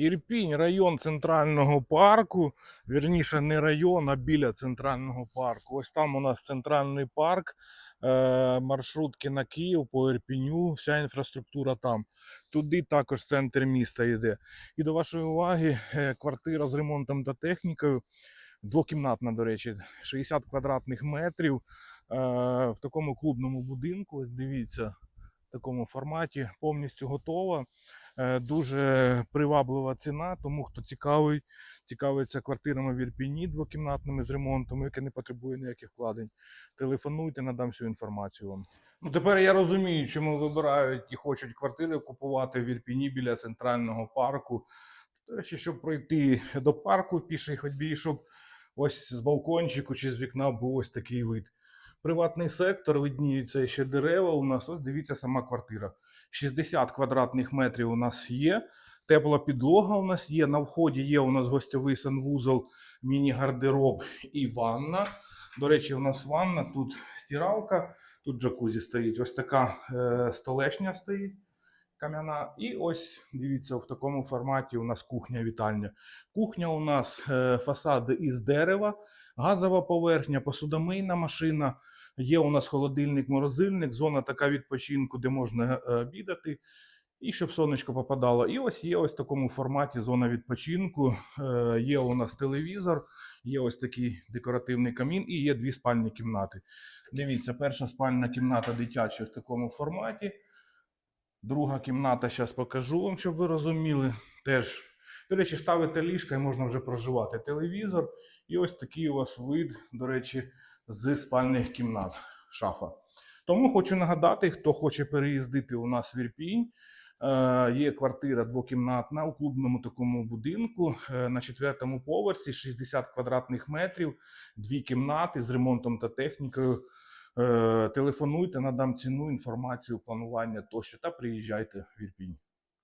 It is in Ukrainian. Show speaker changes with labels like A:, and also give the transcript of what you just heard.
A: Ірпінь, район центрального парку. Вірніше, не район, а біля центрального парку. Ось там у нас центральний парк, е, маршрутки на Київ по Ірпіню, вся інфраструктура там. Туди також центр міста йде. І до вашої уваги, е, квартира з ремонтом та технікою. Двокімнатна, до речі, 60 квадратних метрів е, в такому клубному будинку. Дивіться, такому форматі повністю готова. Е, Дуже приваблива ціна, тому хто цікавий, цікавиться квартирами в Ірпіні двокімнатними з ремонтом, яке не потребує ніяких вкладень. Телефонуйте, надам всю інформацію вам. Ну тепер я розумію, чому вибирають і хочуть квартири купувати в Ірпіні біля центрального парку. Речі, щоб пройти до парку в пішій ходьбі, щоб ось з балкончику чи з вікна був ось такий вид. Приватний сектор, видніються ще дерева. У нас ось дивіться сама квартира. 60 квадратних метрів у нас є. Тепла підлога у нас є. На вході є у нас гостьовий санвузол, міні-гардероб і ванна. До речі, у нас ванна, тут стиралка, тут джакузі стоїть. Ось така е, столешня стоїть кам'яна. І ось дивіться, в такому форматі у нас кухня-вітальня. Кухня у нас е, фасади із дерева, газова поверхня, посудомийна машина. Є у нас холодильник, морозильник, зона така відпочинку, де можна е, обідати. І щоб сонечко попадало. І ось є ось в такому форматі зона відпочинку. Е, Є у нас телевізор, є ось такий декоративний камін і є дві спальні кімнати. Дивіться, перша спальна кімната дитяча в такому форматі. Друга кімната, зараз покажу вам, щоб ви розуміли. Теж, до речі, ставите ліжка і можна вже проживати. Телевізор. І ось такий у вас вид, до речі, з спальних кімнат. Шафа. Тому хочу нагадати, хто хоче переїздити у нас в Ірпінь. Е, Є квартира двокімнатна у клубному такому будинку е, на четвертому поверсі, 60 квадратних метрів, дві кімнати з ремонтом та технікою. Е, Телефонуйте, надам ціну, інформацію, планування тощо та приїжджайте в Ірпінь.